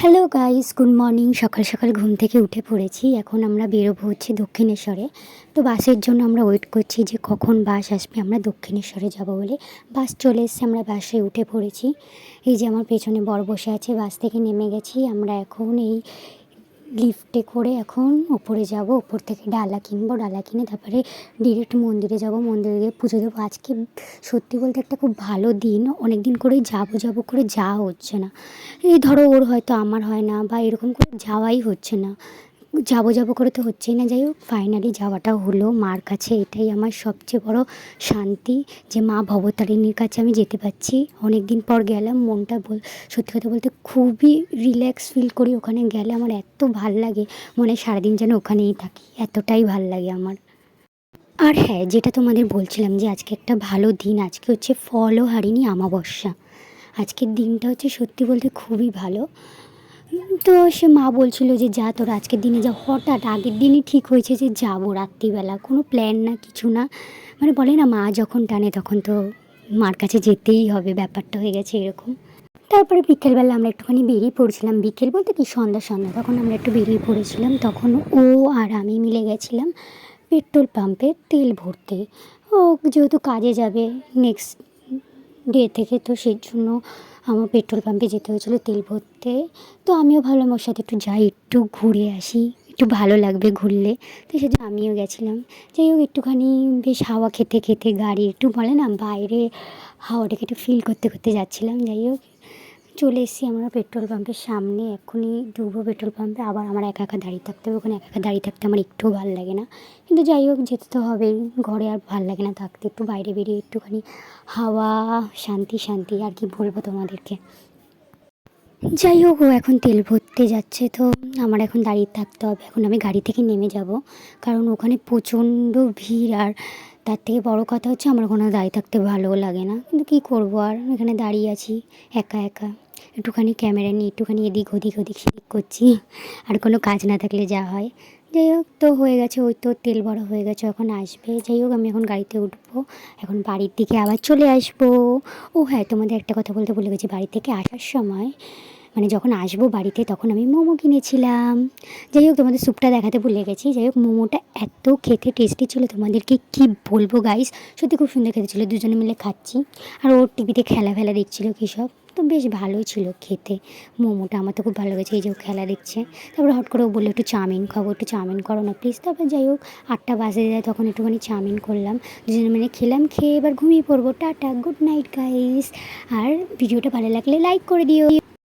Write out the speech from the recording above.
Hello guys good morning সকাল সকাল ঘুম থেকে উঠে পড়েছি। এখন আমরা বেরোবো হচ্ছে দক্ষিণেশ্বরে। তো বাসের জন্য আমরা ওয়েট করছি যে কখন বাস আসবে। আমরা দক্ষিণেশ্বরে যাব বলে বাস চলে এসছে। আমরা বাসে উঠে পড়েছি। এই যে আমার পেছনে বর বসে আছে, বাস থেকে নেমে গেছি। আমরা এখন এই লিফটে করে এখন ওপরে যাব, ওপর থেকে ডালা কিনবো, ডালা কিনে তারপরে ডিরেক্ট মন্দিরে যাব। মন্দিরে গিয়ে পুজো দেবো। আজকে সত্যি বলতে একটা খুব ভালো দিন। অনেক দিন করেই যাব যাব করে যাওয়া হচ্ছে না। এই ধরো ওর হয়তো আমার হয় না বা এরকম করে যাওয়াই হচ্ছে না। যাব যাব করে তো হচ্ছেই না। যাই হোক ফাইনালি যাওয়াটা হলো। মার কাছে এটাই আমার সবচেয়ে বড় শান্তি যে মা ভবতারিণীর কাছে আমি যেতে পারছি। অনেক দিন পর গেলাম, মনটা বল, সত্যি কথা বলতে খুবই রিল্যাক্স ফিল করি ওখানে গেলে। আমার এত ভালো লাগে, মনে হয় সারাদিন যেন ওখানেই থাকি, এতটাই ভালো লাগে আমার। আর হ্যাঁ যেটা তোমাদের বলছিলাম যে আজকে একটা ভালো দিন, আজকে হচ্ছে ফলও হারিনি, আমাবস্যা। আজকের দিনটা হচ্ছে সত্যি বলতে খুবই ভালো। তো সে মা বলছিল যে, যা তোর আজকের দিনে যা, হঠাৎ আগের দিনই ঠিক হয়েছে যে, যাব রাত্রিবেলা। কোনো প্ল্যান না, কিছু না। মানে বলে না, মা যখন টানে তখন তো মার কাছে যেতেই হবে, ব্যাপারটা হয়ে গেছে এরকম। তারপরে বিকেলবেলা আমরা একটুখানি বেরিয়ে পড়েছিলাম। বিকেল বলতে কি, সন্ধ্যা সন্ধ্যা। তখন আমরা একটু বেরিয়ে পড়েছিলাম। তখন ও আর আমি মিলে গেছিলাম পেট্রোল পাম্পে তেল ভরতে। ও যেহেতু কাজে যাবে নেক্সট ডে থেকে তো সেই জন্য আমার পেট্রোল পাম্পে যেতে হয়েছিলো তেল ভরতে। তো আমিও ভাবলাম ওর সাথে একটু যাই, একটু ঘুরে আসি, একটু ভালো লাগবে ঘুরলে। তো সেজন্য আমিও গেছিলাম। যাই হোক, একটুখানি বেশ হাওয়া খেতে খেতে গাড়ি একটু বলে না, বাইরে হাওয়াটাকে একটু ফিল করতে করতে যাচ্ছিলাম। যাই হোক চলে এসেছি আমরা পেট্রোল পাম্পের সামনে। এখনই ঢুকবো পেট্রোল পাম্পে। আবার আমার একা একা দাঁড়িয়ে থাকতে হবে। ওখানে একা একা দাঁড়িয়ে থাকতে আমার একটুও ভালো লাগে না। কিন্তু যাই হোক, যেতে তো হবেই। ঘরে আর ভালো লাগে না থাকতে। একটু বাইরে বেরিয়ে একটুখানি হাওয়া, শান্তি শান্তি আর কি বলব তোমাদেরকে। যাই হোক, ও এখন তেল ভরতে যাচ্ছে। তো আমার এখন দাঁড়িয়ে থাকতে হবে। এখন আমি গাড়ি থেকে নেমে যাব। কারণ ওখানে প্রচণ্ড ভিড় আর তার থেকে বড় কথা হচ্ছে আমার ওখানে দাঁড়িয়ে থাকতে ভালোও লাগে না। কিন্তু কী করব আর? এখানে দাঁড়িয়ে আছি, একা একা। একটুখানি ক্যামেরা নিয়ে, একটুখানি এদিক ওদিক ওদিক সেদিক করছি। আর কোনো কাজ না থাকলে যা হয়। যাই হোক, তো হয়ে গেছে, ওই তো তেল বড় হয়ে গেছে, এখন আসবে। যাই হোক, আমি এখন গাড়িতে উঠবো। এখন বাড়ির দিকে আবার চলে আসব। ও হ্যাঁ তোমাদের একটা কথা বলতে ভুলে গেছি। বাড়ি থেকে আসার সময় মানে যখন আসব বাড়িতে তখন আমি মোমো কিনেছিলাম। যাই হোক, তোমাদের স্যুপটা দেখাতে ভুলে গেছি। যাই হোক, মোমোটা এত খেতে টেস্টি ছিল, তোমাদেরকে কি বলব গাইস সত্যি খুব সুন্দর খেতে ছিল, দুজনে মিলে খাচ্ছি। আর ওর টিভিতে খেলা ফেলা দেখছিলো কী সব? তো বেশ ভালোই ছিল খেতে। মোমোটা আমার তো খুব ভালো লেগেছে, এই যে খেলা দেখছে। তারপরে হট করে ও বলল, একটু চাউমিন খাব, একটু চাউমিন করো না প্লিজ তারপর যাই হোক, আটটা বাজে যায়, তখন একটুখানি চাউমিন করলাম। দুজনে মিলে খেলাম, খেয়ে এবার ঘুমিয়ে পড়ব। টাটা গুড নাইট গাইস আর ভিডিওটা ভালো লাগলে লাইক করে দিও।